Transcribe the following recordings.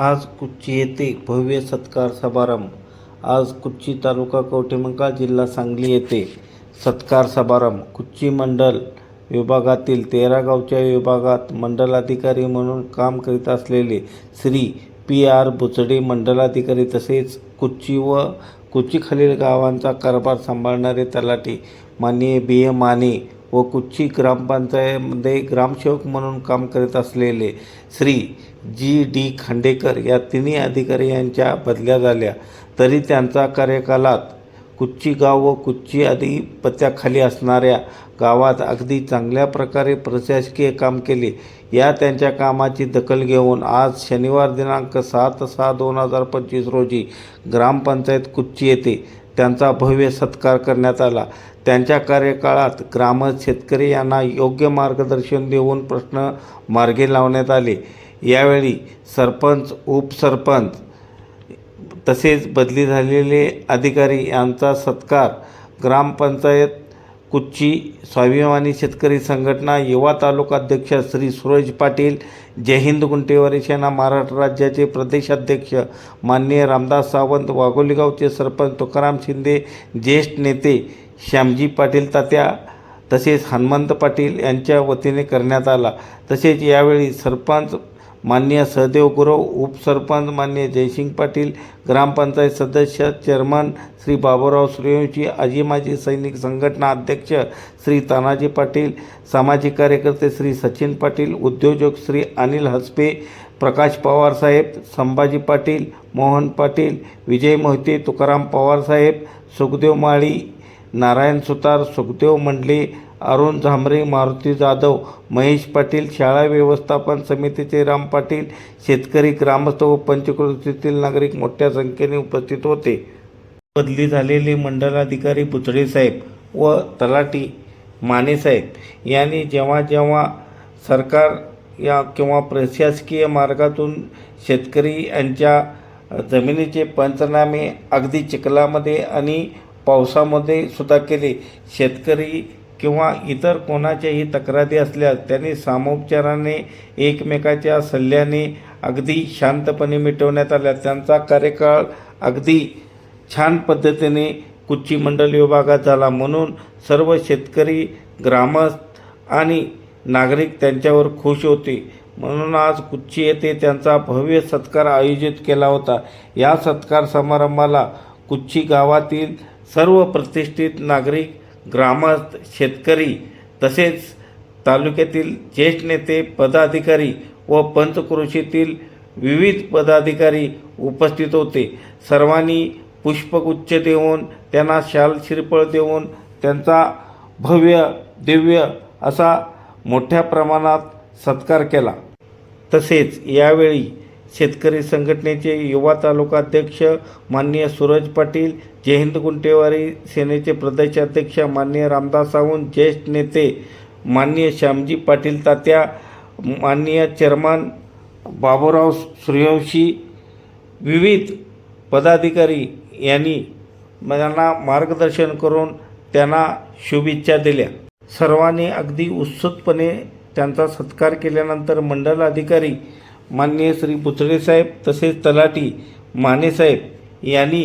आज कुच्ची येथे भव्य सत्कार समारंभ. आज कुच्ची तालुका कवठेमंकाळ जिल्हा सांगली येथे सत्कार समारंभ. कुच्ची मंडल विभागातील तेरा गावच्या विभागात मंडलाधिकारी म्हणून काम करीत असलेले श्री पी आर बुचडे मंडलाधिकारी तसेच कुच्ची व कुच्चीखालील गावांचा कारभार सांभाळणारे तलाठी माननीय बी ए माने व कुच्ची ग्रामपंचायतमध्ये ग्रामसेवक म्हणून काम करीत असलेले श्री जी डी खांडेकर या तिन्ही अधिकारी यांच्या बदल्या झाल्या. तरी त्यांचा कार्यकालात कुच्ची गाव व कुच्ची अधिपत्याखाली असणाऱ्या गावात अगदी चांगल्या प्रकारे प्रशासकीय काम केले. या त्यांच्या कामाची दखल घेऊन आज शनिवार दिनांक सात सहा दोन हजार पंचवीस रोजी ग्रामपंचायत कुच्ची येथे त्यांचा भव्य सत्कार करण्यात आला. त्यांच्या कार्यकाळात ग्रामस्थ शेतकरी यांना योग्य मार्गदर्शन देऊन प्रश्न मार्गी लावण्यात आले. यावेळी सरपंच उपसरपंच तसेच बदली झालेले अधिकारी यांचा सत्कार ग्रामपंचायत कुच्ची स्वाभिमानी शेतकरी संघटना युवा तालुकाध्यक्ष श्री सूरज पाटील जय हिंद गुंटेवारी सेना महाराष्ट्र राज्याचे प्रदेशाध्यक्ष माननीय रामदास सावंत वाघोलीगावचे सरपंच तुकाराम शिंदे ज्येष्ठ नेते श्यामजी पाटील तात्या तसेच हनुमंत पाटील यांच्या वतीने करण्यात आला. तसेच यावेळी सरपंच माननीय सहदेव गुरव उपसरपंच माननीय जयसिंग पाटील ग्रामपंचायत सदस्य चेअरमन श्री बाबूराव सूर्यवंशी आजी माजी सैनिक संघटना अध्यक्ष श्री तानाजी पाटील सामाजिक कार्यकर्ते श्री सचिन पाटील उद्योजक श्री अनिल हसपे प्रकाश पवार साहेब संभाजी पाटील मोहन पाटील विजय मोहिते तुकाराम पवार साहेब सुखदेव माळी नारायण सुतार सुखदेव मंडले अरुण झांबरे मारुती जाधव महेश पाटील शाळा व्यवस्थापन समितीचे राम पाटील शेतकरी ग्रामस्थ व पंचकृतीतील नागरिक मोठ्या संख्येने उपस्थित होते. बदली झालेले मंडलाधिकारी पुतळे साहेब व तलाठी माने साहेब यांनी जेव्हा जेव्हा सरकार या किंवा प्रशासकीय मार्गातून शेतकरी यांच्या जमिनीचे पंचनामे अगदी चिखलामध्ये आणि पावसामध्ये सुद्धा केले शेतकरी किंवा इतर कोणाच्याही तक्रारी असल्यास त्यांनी सामोपचाराने एकमेकाच्या सल्ल्याने अगदी शांतपणे मिटवण्यात आल्या. त्यांचा कार्यकाळ अगदी छान पद्धतीने कुच्ची मंडल विभागात झाला. म्हणून सर्व शेतकरी ग्रामस्थ आणि नागरिक त्यांच्यावर खुश होते. म्हणून आज कुच्ची येथे त्यांचा भव्य सत्कार आयोजित केला होता. या सत्कार समारंभाला कुच्ची गावातील सर्व प्रतिष्ठित नागरिक ग्रामस्थ शेतकरी तसेच तालुक्यातील ज्येष्ठ नेते पदाधिकारी व पंचक्रोशीतील विविध पदाधिकारी उपस्थित होते. सर्वांनी पुष्पगुच्छ देऊन त्यांना शाल शिरपळ देऊन त्यांचा भव्य दिव्य असा मोठ्या प्रमाणात सत्कार केला. तसेच यावेळी शेतकरी संघटनेचे युवा तालुका अध्यक्ष माननीय सूरज पाटील जय हिंद गुंटेवारी सेनेचे प्रदेशाध्यक्ष माननीय रामदास सावंत ज्येष्ठ नेते माननीय श्यामजी पाटील तात्या माननीय चेअरमन बाबूराव सूर्यवंशी विविध पदाधिकारी यांनी त्यांना मार्गदर्शन करून त्यांना शुभेच्छा दिल्या. सर्वांनी अगदी उत्सुकपणे त्यांचा सत्कार केल्यानंतर मंडल अधिकारी माननीय श्री बुचडे साहेब तसेच तलाठी मानेसाहेब यांनी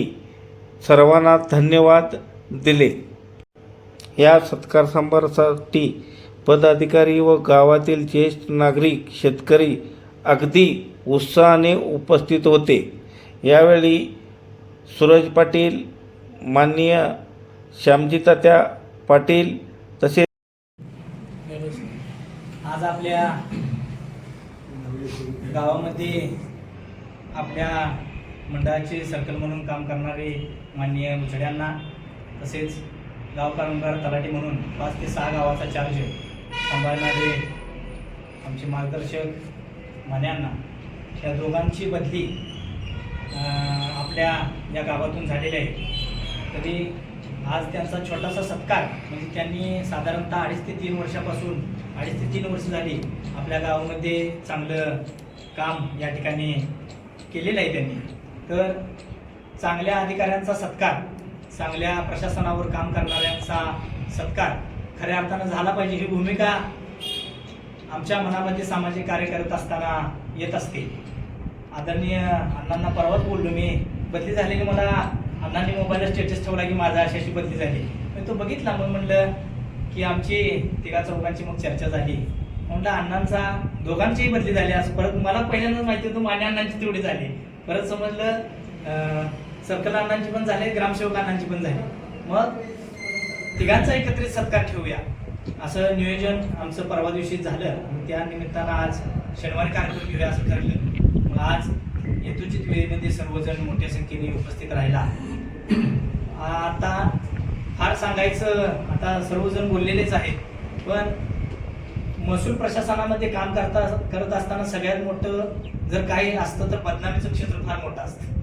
सर्वांना धन्यवाद दिले. या सत्कार समारंभासाठी पदाधिकारी व गावातील ज्येष्ठ नागरिक शेतकरी अगदी उत्साहाने उपस्थित होते. यावेळी सूरज पाटील माननीय श्यामजी तात्या पाटील तसेच आज आपल्या गावामध्ये आपल्या मंडळाचे सर्कल म्हणून काम करणारे माननीय मुचड्यांना तसेच गाव कामगार तलाठी म्हणून पाच ते सहा गावाचा चार्ज सांभाळणारे आमचे मार्गदर्शक मान्यांना या दोघांची बदली आपल्या या गावातून झालेली आहे. तरी आज त्यांचा छोटासा सत्कार म्हणजे त्यांनी साधारणतः अडीच ते तीन वर्षापासून अडीच ते तीन वर्ष झाली. आपल्या गावामध्ये चांगलं काम या ठिकाणी केलेलं आहे त्यांनी. तर चांगल्या अधिकाऱ्यांचा सत्कार चांगल्या प्रशासनावर काम करणाऱ्यांचा सत्कार खऱ्या अर्थानं झाला पाहिजे ही भूमिका आमच्या मनामध्ये सामाजिक कार्य करत असताना येत असते. आदरणीय अण्णांना परवाच बोललो मी. बदली झालेली मला अण्णांनी मोबाईलला स्टेटस ठेवला की माझा अशी अशी बदली झाली. मी तो बघितला मग म्हणलं की आमची तिघा चौघांची मग चर्चा झाली. म्हटलं अण्णांचा दोघांचीही बदली झाली असं. परत मला पहिल्यांदाच माहिती होतं माझ्या अण्णांची तेवढी झाली. परत समजलं सर्कल अण्णांची पण झाली ग्रामसेवक अण्णांची पण झाली. मग तिघांचा एकत्रित सत्कार ठेवूया. असं नियोजन आमचं परवा दिवशी झालं. आणि त्या निमित्तानं आज शनिवारी कार्यक्रम घेऊया असं ठरलं. मग आज हेतुचित वेळेमध्ये सर्वजण मोठ्या संख्येने उपस्थित राहिला. आता फार सांगायचं आता सर्वजण बोललेलेच आहेत. पण महसूल प्रशासनामध्ये काम करता करत असताना सगळ्यात मोठं जर काही असतं तर बदनामीचं क्षेत्र फार मोठं असतं.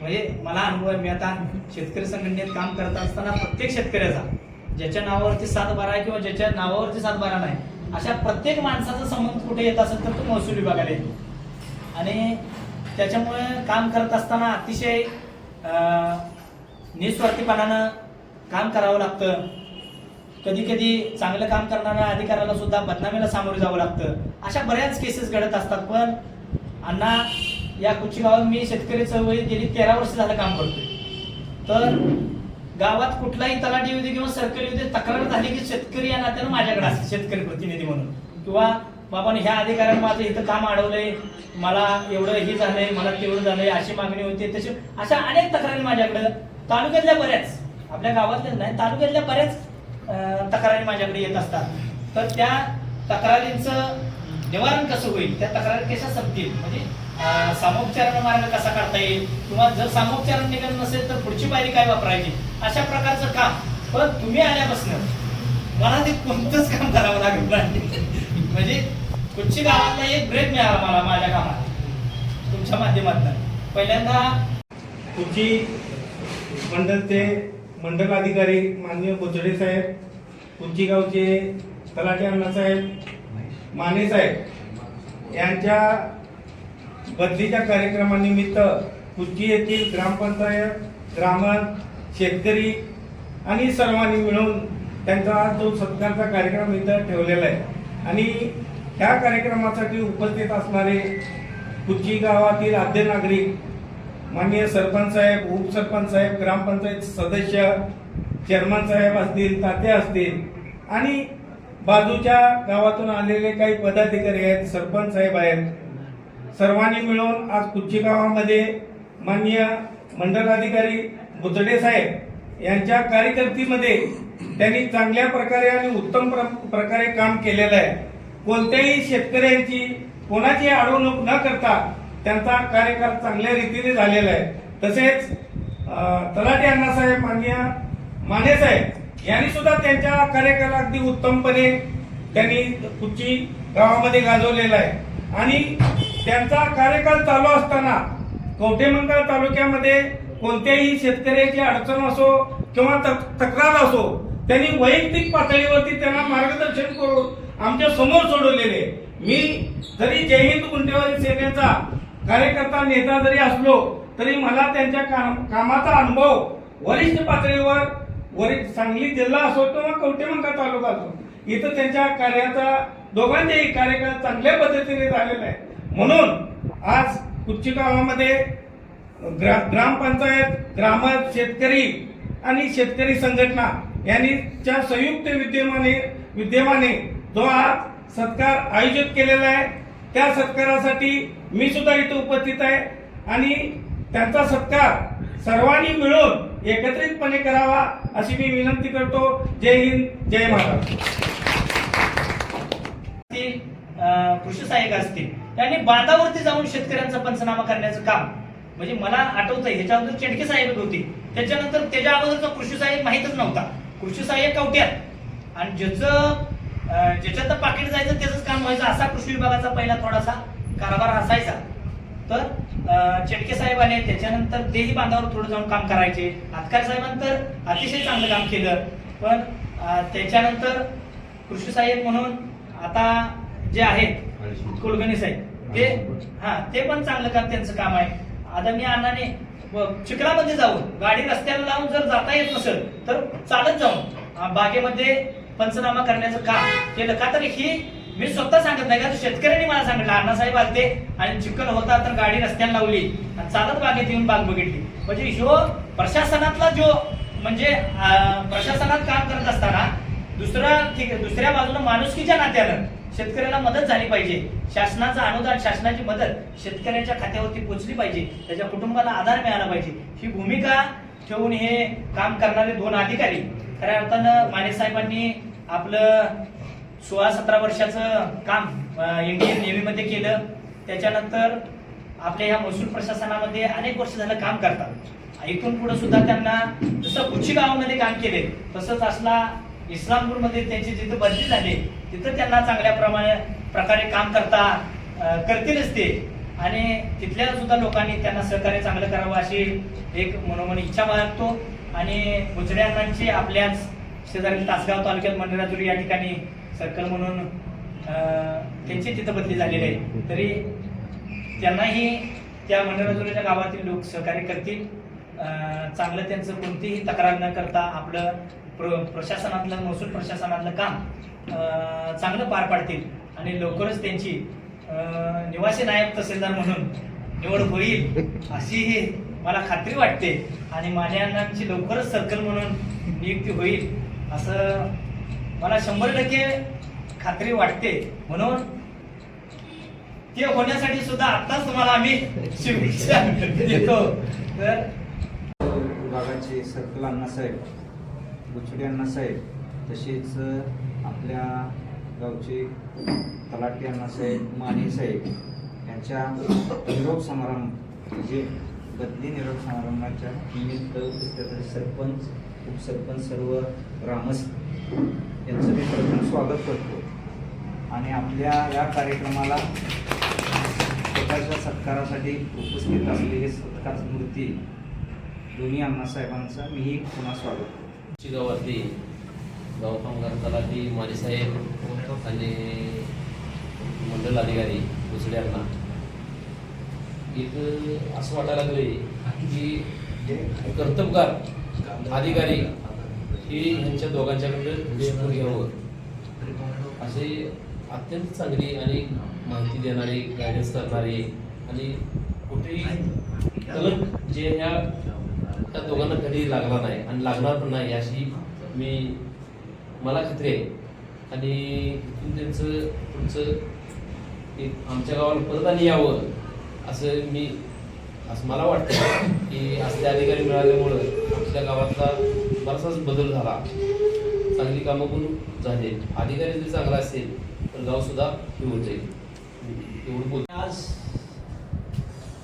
म्हणजे मला अनुभव आहे मी आता शेतकरी संघटनेत काम करत असताना प्रत्येक शेतकऱ्याचा ज्याच्या नावावरती सात बारा आहे किंवा ज्याच्या नावावरती सात बारा नाही अशा प्रत्येक माणसाचा संबंध कुठे येत असेल तर तो महसूल विभागाला येतो. आणि त्याच्यामुळे काम करत असताना अतिशय निस्वार्थीपणानं काम करावं लागतं. कधी कधी चांगलं काम करणाऱ्या अधिकाऱ्याला सुद्धा बदनामीला सामोरे जावं लागतं. अशा बऱ्याच केसेस घडत असतात पण अण्णा या कुची गावात मी शेतकरी चळवळीत गेली तेरा वर्ष झालं काम करतोय. तर गावात कुठलाही तलाठी येऊ दे किंवा सरकारी येऊ दे तक्रार झाली की शेतकरी या नात्यानं माझ्याकडे असते शेतकरी प्रतिनिधी म्हणून. किंवा बाबाने ह्या अधिकाऱ्यानं माझं इथं काम अडवलंय मला एवढं हे झालंय मला तेवढं झालंय अशी मागणी होती तशी अशा अनेक तक्रारी माझ्याकडे. तालुक्यातल्या बऱ्याच. आपल्या गावातल्या नाही तालुक्यातल्या बऱ्याच तक्रारी माझ्याकडे येत असतात. तर त्या तक्रारींचं निवारण कसं होईल? त्या तक्रारी कशा संपतील? म्हणजे सामोपचारण मार्ग कसा काढता येईल? किंवा जर सामोपचारण निघत नसेल तर पुढची पायरी काय वापरायची? अशा प्रकारचं काम. पण तुम्ही आल्यापासून मला ते कोणतंच काम करावं लागेल नाही. म्हणजे कुठची गावातला एक ब्रेक मिळाला मला माझ्या कामात. तुमच्या माध्यमातून. पहिल्यांदा तुमची ते मंडल अधिकारी माननीय बोचडे साहेब कुंची तलाटे अण्णासाहेब माने साहेब यांच्या बदलीच्या कार्यक्रमानिमित्त कुच्ची येथील ग्रामपंचायत ग्रामन शेतकरी आणि सर्वांनी मिळून त्यांचा जो सत्कारचा कार्यक्रम इथं ठेवलेला आहे. आणि ह्या कार्यक्रमासाठी उपस्थित असणारे कुच्ची गावातील आद्य नागरिक माननीय सरपंच साहेब उपसरपंच साहेब ग्रामपंचायत सदस्य चेअरमन साहेब असतील तात्या असतील आणि बाजूच्या गावातून आलेले काही पदाधिकारी आहेत सरपंच साहेब आहेत सर्वांनी मिळून आज कुच्ची गावामध्ये माननीय मंडलाधिकारी बुचडे साहेब यांच्या कार्यकर्तीमध्ये त्यांनी चांगल्या प्रकारे आणि उत्तम प्र- प्रकारे काम केलेलं आहे. कोणत्याही शेतकऱ्यांची कोणाची अडवणूक न करता त्यांचा कार्यकाळ चांगल्या रीतीने झालेला आहे. तसेच अं, तलाठी अण्णासाहेब माननीय माने साहेब यांनी सुद्धा त्यांच्या कार्यकाळ अगदी उत्तमपणे त्यांनी कुची गावामध्ये गाजवलेला आहे. आणि त्यांचा कार्यकाळ चालू असताना कवठेमंकाळ तालुक्यामध्ये कोणत्याही शेतकऱ्याची अडचण असो किंवा तक- तक्रार असो त्यांनी वैयक्तिक पातळीवरती त्यांना मार्गदर्शन करून आमच्यासमोर सोडवलेले मी जरी जय हिंद गुंडेवारी सेनेचा कार्यकर्ता नेता जरी असलो तरी मला त्यांच्या काम- कामाचा अनुभव वरिष्ठ पातळीवर वरिष्ठ सांगली जिल्हा असो किंवा कवटेमंका तालुका असो इथं त्यांच्या कार्याचा दोघांचेही कार्यकाळ चांगल्या पद्धतीने झालेला आहे. म्हणून आज कुच्ची गावामध्ये ग्रा ग्रामपंचायत ग्राम शेतकरी आणि शेतकरी संघटना यांनीच्या संयुक्त विद्यमाने विद्यमाने जो आज सत्कार आयोजित केलेला आहे त्या सत्कारासाठी मी सुद्धा इथे उपस्थित आहे. आणि त्यांचा सत्कार सर्वांनी मिळून एकत्रितपणे करावा अशी मी विनंती करतो. जय हिंद जय महाराष्ट्र. अं, कृषी सहाय्यक असतील. त्यांनी बांधावरती जाऊन शेतकऱ्यांचा पंचनामा करण्याचं काम. म्हणजे मला आठवतंय ह्याच्या अगोदर चेडके साहेब होती. त्याच्यानंतर त्याच्या अगोदरचा कृषी सहाय्यक माहीतच नव्हता. कृषी सहाय्यक कवट्यात. आणि ज्याचं ज्याच्यात पाकिट जायचं त्याच काम व्हायचं. असा कृषी विभागाचा पहिला थोडासा कारभार असायचा तर अं, चेडके साहेब आले त्याच्यानंतर तेही बांधावर थोडं जाऊन काम करायचे. हातकार साहेबांतर अतिशय चांगलं काम केलं. पण त्याच्यानंतर कृषी सहाय्यक म्हणून आता जे आहेत कुलगणी साहेब ते हा ते पण चांगलं काम त्यांचं काम आहे. आदरणीय अण्णाने चिखलामध्ये जाऊन गाडी रस्त्याला लावून जर जाता येत नसेल तर चालत जाऊन बागेमध्ये पंचनामा करण्याचं काम केलं. का तर ही मी स्वतः सांगत नाही का? शेतकऱ्यांनी मला सांगितलं. अण्णासाहेब आलते आणि चिखल होता तर गाडी रस्त्याला लावली. आणि चालत बागेत येऊन बाग बघितली. म्हणजे ह्यो प्रशासनातला जो म्हणजे प्रशासनात काम करत असताना दुसरा दुसऱ्या बाजूला माणुसकीच्या नात्यानं शेतकऱ्याला मदत झाली पाहिजे. शासनाचं अनुदान शासनाची मदत शेतकऱ्याच्या खात्यावरती पोहोचली पाहिजे. त्याच्या कुटुंबाला आधार मिळाला पाहिजे. ही भूमिका ठेवून हे काम करणारे दोन अधिकारी खऱ्या अर्थानं माने साहेबांनी आपलं सोळा सतरा वर्षाचं काम इंडियन नेव्हीमध्ये केलं. त्याच्यानंतर आपल्या ह्या महसूल प्रशासनामध्ये अनेक वर्ष झालं काम करतात. इथून पुढे सुद्धा त्यांना जसं कुची गावामध्ये काम केले तसंच असला इस्लामपूरमध्ये त्यांची जिथं बदली झाली तिथं त्यांना चांगल्या प्रमाणे प्रकारे काम करता करतीलच ते आणि तिथल्या सुद्धा लोकांनी त्यांना सहकार्य चांगलं करावं अशी एक मनोमन इच्छा बाळगतो. आणि गुजरे आपल्याच शेजारी तासगाव तालुक्यात मंडळातुरी या ठिकाणी सर्कल म्हणून त्यांची तिथं बदली झालेली आहे. तरी त्यांनाही त्या मंडळातुरीच्या गावातील लोक सहकार्य करतील. चांगलं त्यांचं कोणतीही तक्रार न करता आपलं प्र प्रशासनातलं महसूल प्रशासनातलं काम चांगलं पार पाडतील. आणि लवकरच त्यांची निवासी नायब तहसीलदार म्हणून निवड होईल अशी मला खात्री वाटते. आणि माझ्या अण्णांची लवकरच सर्कल म्हणून नियुक्ती होईल असं मला शंभर टक्के खात्री वाटते. म्हणून ते होण्यासाठी सुद्धा आताच तुम्हाला आम्ही शुभेच्छा देतो. तर विभागाचे सर्कल अण्णासाहेब बुचडे अण्णासाहेब तसेच आपल्या गावचे तलाठी अण्णासाहेब माने साहेब यांच्या निरोप समारंभ म्हणजे बदली निरोप समारंभाच्या निमित्त सरपंच उपसरपंच सर्व ग्रामस्थ. यांचं मी प्रथम स्वागत करतो. आणि आपल्या या कार्यक्रमाला स्वतःच्या सत्कारासाठी उपस्थित असलेले सत्कार मूर्ती दोन्ही अण्णासाहेबांचा मीही पुन्हा स्वागत करतो. आमची गावातली गाव कामगार तलाठी साहेब आणि मंडल अधिकारी दुसऱ्या अण्णा एक असं वाटायला लागले की कर्तबगार अधिकारी ही ह्यांच्या दोघांच्याकडे शिकून घ्यावं. असे अत्यंत चांगली आणि माहिती देणारी गायडन्स करणारी आणि कुठेही कलम जे ह्या त्या दोघांना कधी लागला नाही आणि लागणार पण नाही अशी मी मला खात्री आहे. आणि इथून त्यांचं पुढचं एक आमच्या गावाला परत आणि यावं असं मी असं मला वाटतं की असले अधिकारी मिळाल्यामुळं आपल्या गावातला बराचसाच बदल झाला. चांगली कामं पण झाली. अधिकारी जरी चांगला असेल तर गाव सुद्धा हे होत जाईल. एवढं बोल. आज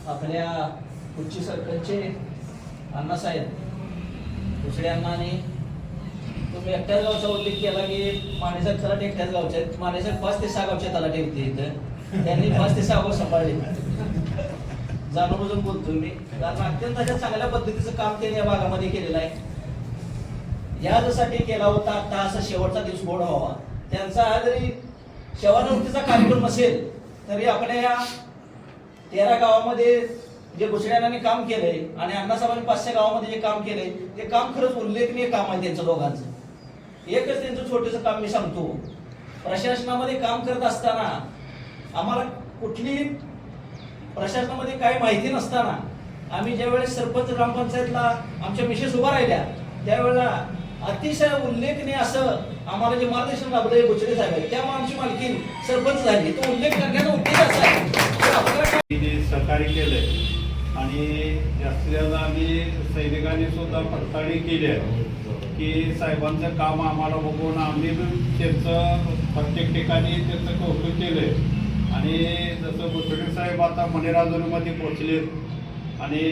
आपल्या उच्च सरकारचे अण्णासाहेब दुसरे अण्णाने तुम्ही एकट्याच गावचा उल्लेख केला की मानेसाहेब तलाटे एकट्याच गावचे आहेत. मानेसाहेब पाच ते सहा गावचे तलाटे होते इथं. त्यांनी पाच ते सहा गाव सांभाळले. जाणून बोलतोय मी. कारण अत्यंत अशा चांगल्या पद्धतीचं काम त्यांनी या भागामध्ये केलेलं आहे. यासाठी केला होता आता असा शेवटचा दिवस गोड व्हावा. त्यांचा हा जरी शेवानिवृत्तीचा कार्यक्रम असेल तरी आपल्या या तेरा गावामध्ये जे घुसड्यांनी काम केलंय आणि अण्णासाहेबांनी पाचशे गावामध्ये जे काम केलंय ते काम खरंच उल्लेखनीय काम आहे त्यांचं दोघांचं. एकच त्यांचं छोटंसं काम मी सांगतो. प्रशासनामध्ये काम करत असताना आम्हाला कुठली प्रशासनामध्ये काही माहिती नसताना आम्ही ज्यावेळेस सरपंच ग्रामपंचायतला आमच्या मिसेस उभा राहिल्या त्यावेळेला अतिशय उल्लेखनीय असं आम्हाला जे मार्गदर्शन लाभलं गोचरे साहेब आहेत. आमची मालकी सरपंच झाली. तो उल्लेख करण्याचा उद्देश असा आहे की सहकार्य केलंय आणि जास्तीत जास्त आम्ही सैनिकांनी सुद्धा पडताळणी केली आहे की साहेबांचं काम आम्हाला बघून आम्ही त्यांचं प्रत्येक ठिकाणी त्यांचं कौतुक केलं आणि जसं बुचडे साहेब आता मणिराजुरीमध्ये पोचलेत आणि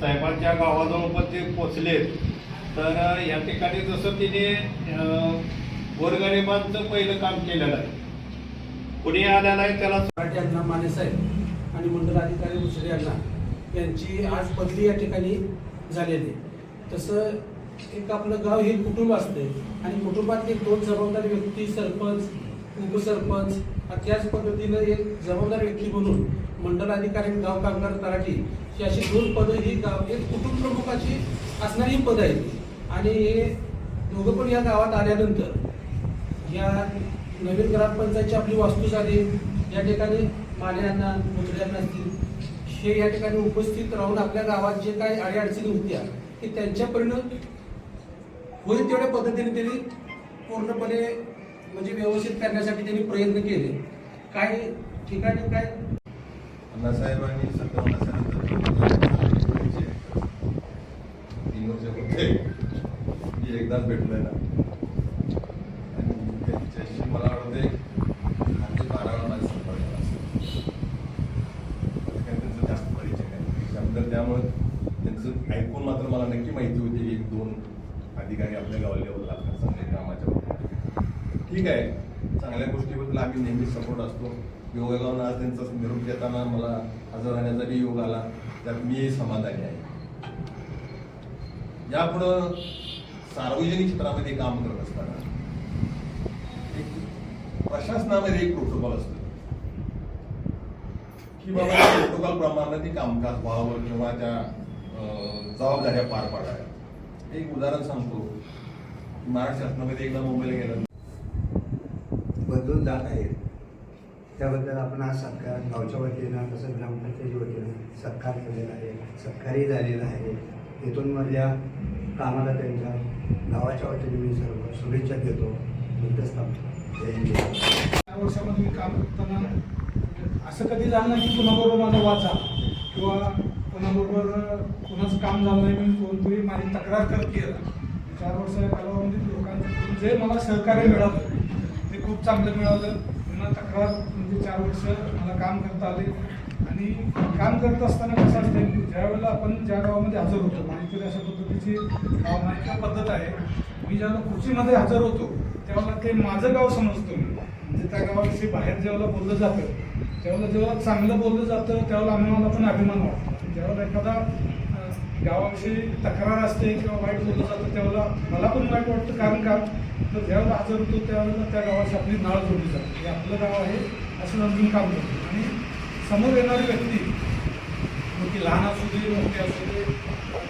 साहेबांच्या गावाजवळ पण ते पोचलेत तर या ठिकाणी जसं तिने गोरगरिबांचं पहिलं काम केलेलं आहे कुणी आलेलं आहे त्याला मराठी अण्णा मानेसाहेब आणि मंडळ अधिकारी दुसरे अण्णा यांची आज बदली या ठिकाणी झालेली आहे. तसं एक आपलं गाव हे कुटुंब असते आणि कुटुंबातले दोन जबाबदार व्यक्ती सरपंच उपसरपंच त्याच पद्धतीनं एक जबाबदार व्यक्ती म्हणून मंडलाधिकारी गाव कामगार तलाठी ही अशी दोन पदं ही गाव एक कुटुंब प्रमुखाची असणारी पदं आहेत. आणि हे दोघं पण या गावात आल्यानंतर या नवीन ग्रामपंचायतची आपली वास्तू झाली या ठिकाणी माल्यांना मुद्र्यांना असतील हे या ठिकाणी उपस्थित राहून आपल्या गावात जे काही अडीअडचणी होत्या की त्यांच्यापर्यंत होईल तेवढ्या पद्धतीने त्यांनी पूर्णपणे म्हणजे व्यवस्थित करण्यासाठी त्यांनी प्रयत्न केले. काही ठिकाणी काय? अण्णासाहेबांनी तीन वर्ष होते मी एकदाच भेटलोय ना. आणि त्यांच्याशी मला वाटते आमचे बारा वेळा माझ्या संपर्क त्यांचं जास्त परिचय नाही. त्यानंतर त्यामुळे त्यांचं ऐकून मात्र मला नक्की माहिती होती की एक दोन अधिकारी आपल्या गावाला लेवलला असतात चांगले कामाच्या बाबतीत ठीक आहे. चांगल्या गोष्टीबद्दल आम्ही नेहमी सपोर्ट असतो. योगागावनं आज त्यांचा निरोप देताना मला हजर राहण्याचा योग आला. त्यात मी समाधानी आहे. यापुढं सार्वजनिक क्षेत्रामध्ये काम करत असताना एक प्रशासनामध्ये एक प्रोटोकॉल असतो. की बाबा प्रोटोकॉल प्रमाणे ते कामकाज व्हावं किंवा त्या जबाबदाऱ्या पार पाडाव्या एक उदाहरण सांगतो. महाराष्ट्र शासनामध्ये एकदा मुंबईला गेलं. बदलून जात आहेत त्याबद्दल आपण आज सत्कार गावच्या वतीनं तसंच ग्रामपंचायतीच्या वतीनं सत्कार केलेला आहे सत्कारही झालेला आहे. इथून मधल्या कामाला त्यांच्या गावाच्या वतीने मी सर्व शुभेच्छा देतो. इथंच जय हिंद. या वर्षामध्ये मी काम करताना असं कधी झालं नाही की कुणाबरोबर माझा वाद झाला किंवा कुणाबरोबर कुणाचं काम झालं नाही मी कोणतरी माझी तक्रार करत केलं चार वर्षाच्या कालावधीत लोकांचं जे मला सहकार्य मिळालं खूप चांगलं मिळालं. पुन्हा तक्रार म्हणजे चार वर्ष मला काम करता आले. आणि काम करत असताना कसं असतं की ज्यावेळेला आपण ज्या गावामध्ये हजर होतो माहिती अशा पद्धतीची माहिती पद्धत आहे. मी ज्यावेळेला खुर्चीमध्ये हजर होतो त्यावेळेला ते माझं गाव समजतो मी म्हणजे त्या गावाविषयी बाहेर ज्यावेळेला बोललं जातं त्यावेळेला जेव्हा चांगलं बोललं जातं त्यावेळेला आम्हाला पण अभिमान वाटतो. ज्यावेळेला एखादा गावाविषयी तक्रार असते किंवा वाईट बोललं जातं त्यावेळेला मला पण वाईट वाटतं. कारण का? तर ज्यावेळेला आजार होतो त्यावेळेला त्या गावाची आपली नाळ जोडली जाते. हे आपलं गाव आहे असं समजून काम करतो. आणि समोर येणारी व्यक्ती मग ती लहान असू दे मोठी असू दे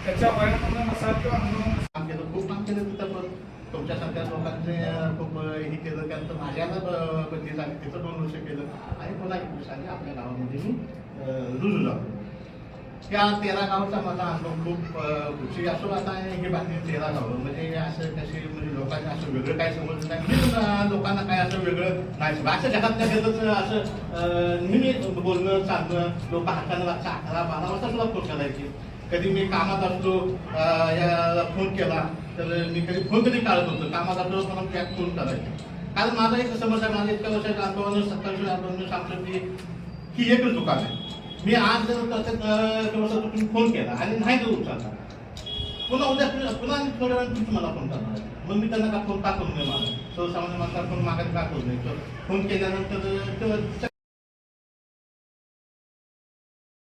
त्याच्या वयामध्ये नसा किंवा अनुभव काम केलं खूप काम केलं तिथं पण. तुमच्यासारख्या लोकांचे खूप हे केलं त्यानंतर माझ्याला ब- बदली झाली तिथं दोन वर्ष केलं. आणि पुन्हा एक वर्ष आपल्या गावामध्ये मी रुजू लागलो त्या तेरा गावचा माझा अनुभव खूप खुशी असो आता हे बातमी तेरा गाव. म्हणजे असं कसे म्हणजे लोकांना असं वेगळं काय समजलं नाही. म्हणजे लोकांना काय असं वेगळं नाही असं जगातल्या घेतच असं नेहमी बोलणं चालणं लोक हाताने अकरा बारा वाजता सुद्धा फोन करायची. कधी मी कामात असतो याला फोन केला तर मी कधी फोन कधी काढत होतो कामात असतो मला त्यात फोन करायचे. कारण माझा एक समज आहे माझं इतक्या वर्षाच्या अनुभवानं सत्तावीस अनुभव सांगतो की ही एकच दुकान आहे मी आज जर तसं तुम्ही फोन केला आणि नाही जर उचलला पुन्हा उद्या पुन्हा थोड्या वेळ तुमचं मला फोन करणार मग मी त्यांना का फोन का करून नये मला? सर्वसामान्य माणसाला फोन मागायला का करू नये? फोन केल्यानंतर